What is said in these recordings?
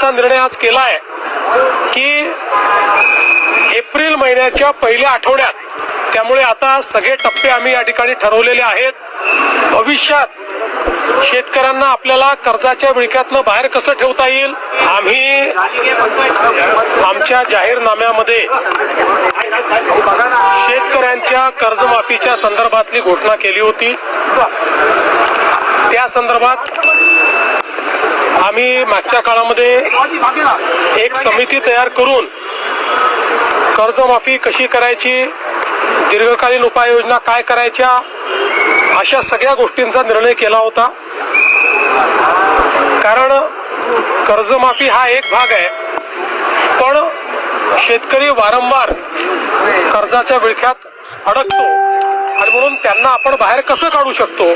असा निर्णय आज केला आहे की एप्रिल महिन्याच्या पहिल्या आठवड्यात त्यामुळे आता सगळे टप्पे आम्ही या ठिकाणी ठरवलेले आहेत. भविष्यात शेतकऱ्यांना आपल्याला कर्जाच्या विळख्यातनं बाहेर कसं ठेवता येईल आम्ही आमच्या जाहीरनाम्यामध्ये शेतकऱ्यांच्या कर्जमाफीच्या संदर्भातली घोषणा केली होती. त्या संदर्भात आम्ही मागच्या काळामध्ये एक समिती तयार करून कर्जमाफी कशी करायची दीर्घकालीन उपाययोजना काय करायच्या अशा सगळ्या गोष्टींचा निर्णय केला होता. कारण कर्जमाफी हा एक भाग आहे. पण शेतकरी वारंवार कर्जाच्या विळख्यात अडकतो. आणि म्हणून त्यांना आपण बाहेर कसं काढू शकतो?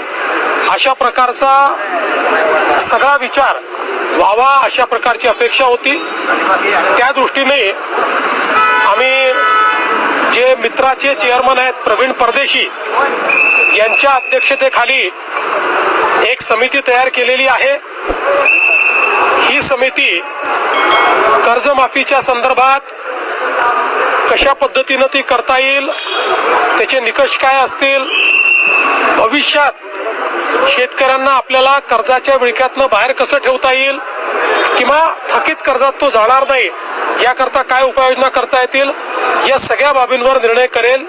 अशा प्रकारचा सगळा विचार व्हावा अशा प्रकारची अपेक्षा होती. त्या दृष्टीने आम्ही जे मित्राचे चेअरमन आहेत प्रवीण परदेशी यांच्या अध्यक्षतेखाली एक समिती तयार केलेली आहे. ही समिती कर्जमाफीच्या संदर्भात कशा पद्धतीनं ती करता येईल त्याचे निकष काय असतील भविष्यात शेतकऱ्यांना आपल्याला कर्जाच्या विळख्यातनं बाहेर कसं ठेवता येईल किंवा थकीत कर्जात तो जाणार नाही याकरता काय उपाययोजना करता येतील या सगळ्या बाबींवर निर्णय करेल.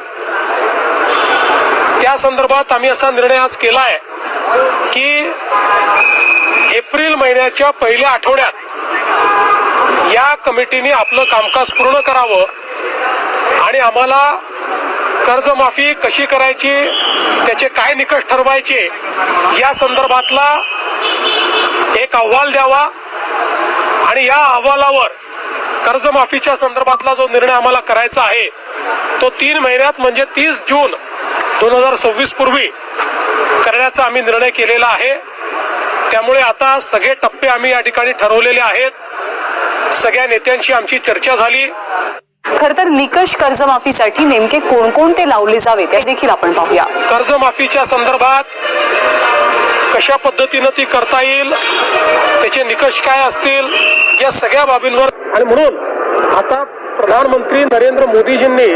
त्या संदर्भात आम्ही असा निर्णय आज केला आहे की एप्रिल महिन्याच्या पहिल्या आठवड्यात या कमिटीने आपलं कामकाज पूर्ण करावं आणि आम्हाला कर्जमाफी कशी करायची त्याचे काय निकष ठरवायचे या संदर्भातला एक अहवाल द्यावा. आणि या अहवालावर कर्जमाफीच्या संदर्भातला जो निर्णय आम्हाला करायचा आहे तो तीन महिन्यात म्हणजे तीस जून दोन हजार सव्वीस पूर्वी करण्याचा आम्ही निर्णय केलेला आहे. त्यामुळे आता सगळे टप्पे आम्ही या ठिकाणी ठरवलेले आहेत. सगळ्या नेत्यांशी आमची चर्चा झाली. खर तर निकष कर्जमाफीसाठी नेमके कोणकोणते लावले जावेत ते देखील आपण पाहूया. कर्जमाफीच्या संदर्भात कशा पद्धतीनं ती करता येईल त्याचे निकष काय असतील या सगळ्या बाबींवर आणि म्हणून आता प्रधानमंत्री नरेंद्र मोदीजींनी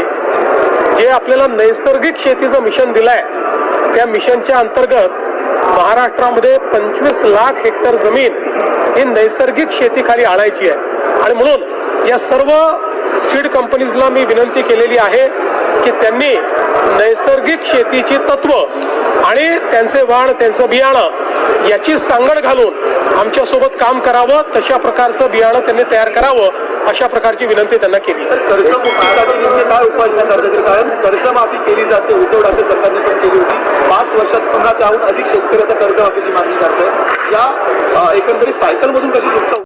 जे आपल्याला नैसर्गिक शेतीचं मिशन दिलंय त्या मिशनच्या अंतर्गत महाराष्ट्रामध्ये पंचवीस लाख हेक्टर जमीन ही नैसर्गिक शेतीखाली आणायची आहे. आणि म्हणून या सर्व सीड कंपनीजला मी विनंती केलेली आहे की त्यांनी नैसर्गिक शेतीची तत्व आणि त्यांचे वाण त्यांचं बियाणं याची सांगड घालून आमच्यासोबत काम करावं तशा प्रकारचं बियाणं त्यांनी तयार करावं अशा प्रकारची विनंती त्यांना केली. कर्जमुक्तीसाठी नेमके काय उपाययोजना करण्यात कारण कर्जमाफी केली जाते उद्धव ठाकरे सरकारने पण केली होती. पाच वर्षात पुन्हा त्याहून अधिक शेतकऱ्याचा कर्जमाफीची मागणी करतोय. या एकंदरीत सायकलमधून कशी सुटका